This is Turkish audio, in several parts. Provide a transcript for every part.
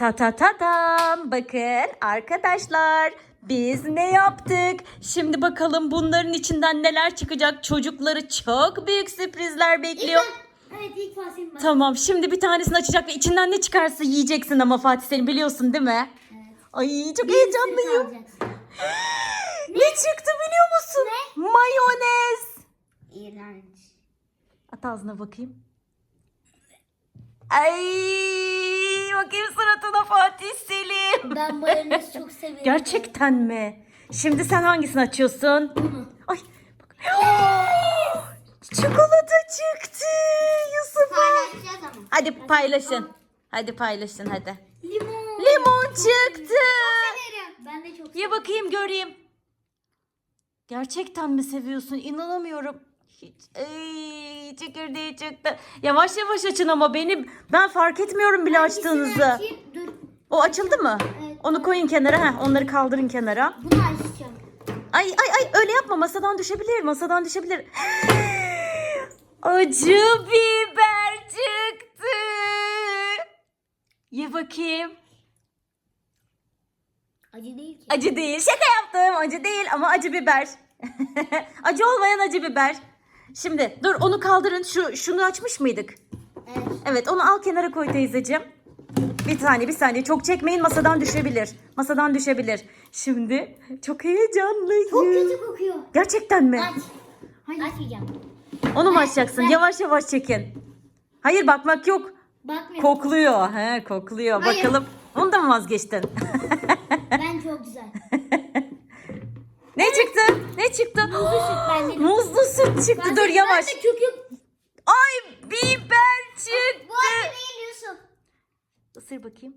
Ta ta ta tam. Bakın arkadaşlar biz ne yaptık? Şimdi bakalım bunların içinden neler çıkacak. Çocukları çok büyük sürprizler bekliyor. Evet ilk Fatih'im ben. Tamam şimdi bir tanesini açacak ve içinden ne çıkarsa yiyeceksin ama Fatih senin biliyorsun değil mi? Evet. Ay çok heyecanlıyım. alacaksın. Ne çıktı biliyor musun? Mayonez. İğrenç. At ağzına bakayım. Ay bakayım suratına Fatih Selim. Ben mayonez çok severim. Gerçekten mi? Şimdi sen hangisini açıyorsun? Ay bak. Çikolata çıktı Yusuf'a. Paylaşacağız ama. Hadi paylaşın. Hadi paylaşın hadi. Limon. Limon çıktı. Severim. Ben de çok Ye bakayım göreyim. Gerçekten mi seviyorsun? İnanamıyorum. Hiç. Ay, çekirdeği çıktı. Yavaş yavaş açın ama benim ben fark etmiyorum bile açtığınızı. O açıldı mı? Evet. Onu koyun kenara. Heh, onları kaldırın kenara. Bunu açacağım. Ay ay ay öyle yapma masadan düşebilir. Masadan düşebilir. Acı biber çıktı. Ye bakayım. Acı değil ki. Acı değil. Şaka yaptım. Acı değil ama acı biber. acı olmayan acı biber. Şimdi dur onu kaldırın. Şu şunu açmış mıydık? Evet. Evet onu al kenara koy teyzeciğim. Bir saniye bir saniye çok çekmeyin masadan düşebilir. Masadan düşebilir. Şimdi çok heyecanlıyım. Çok kötü kokuyor. Gerçekten mi? Aç. Hayır. Açmayacağım. Onu mu açacaksın? ben- Yavaş yavaş çekin. Hayır bakmak yok. Bakmıyorum. Kokluyor. He kokluyor. Hayır. Bakalım. Onu da mı vazgeçtin? ben çok güzel. ne çıktı? Ne çıktı? Muzlu süt bende. Muzlu süt çıktı. Ben Dur de- yavaş. Ben de kökü. Ay biber çıktı. Bu Yusuf. Isır bakayım.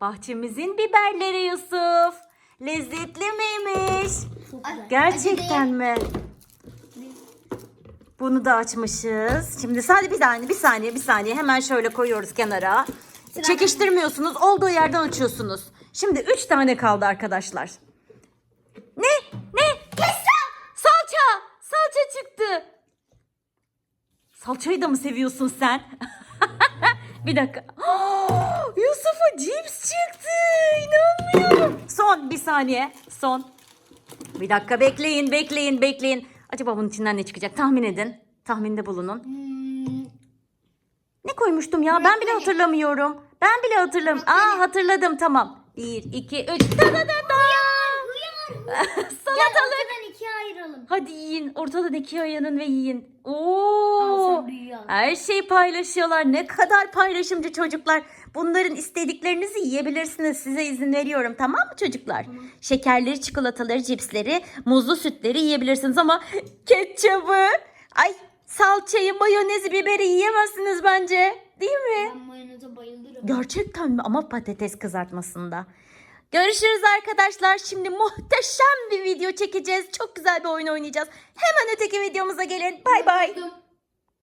Bahçemizin biberleri Yusuf. Lezzetli miymiş? Gerçekten mi? Bunu da açmışız. Şimdi sadece bir saniye, bir saniye, bir saniye. Hemen şöyle koyuyoruz kenara. Çekiştirmiyorsunuz. Olduğu yerden açıyorsunuz. Şimdi üç tane kaldı arkadaşlar. Salçayı da mı seviyorsun sen? bir dakika. Yusuf'a cips çıktı. İnanmıyorum. Son bir saniye. Son. Bir dakika bekleyin, bekleyin, bekleyin. Acaba bunun içinden ne çıkacak? Tahmin edin. Tahminde bulunun. Hmm, Ne koymuştum ya? Ben bile hatırlamıyorum. Ben bile hatırlamıyorum. Aa hatırladım tamam. Bir, iki, üç. Da da da da. Uyar. Salatalık. Ortadan ikiye ayıralım. Hadi yiyin. Ortadan ikiye ayırın ve yiyin. Oo. Her şeyi paylaşıyorlar. Ne kadar paylaşımcı çocuklar. Bunların istediklerinizi yiyebilirsiniz. Size izin veriyorum. Tamam mı çocuklar? Şekerleri, çikolataları, cipsleri, muzlu sütleri yiyebilirsiniz ama ketçabı, ay salçayı, mayonezi, biberi yiyemezsiniz bence. Değil mi? Ben mayoneze bayılırım. Gerçekten mi? Ama patates kızartmasında. Görüşürüz arkadaşlar. Şimdi muhteşem bir video çekeceğiz. Çok güzel bir oyun oynayacağız. Hemen öteki videomuza gelin. Bay bay.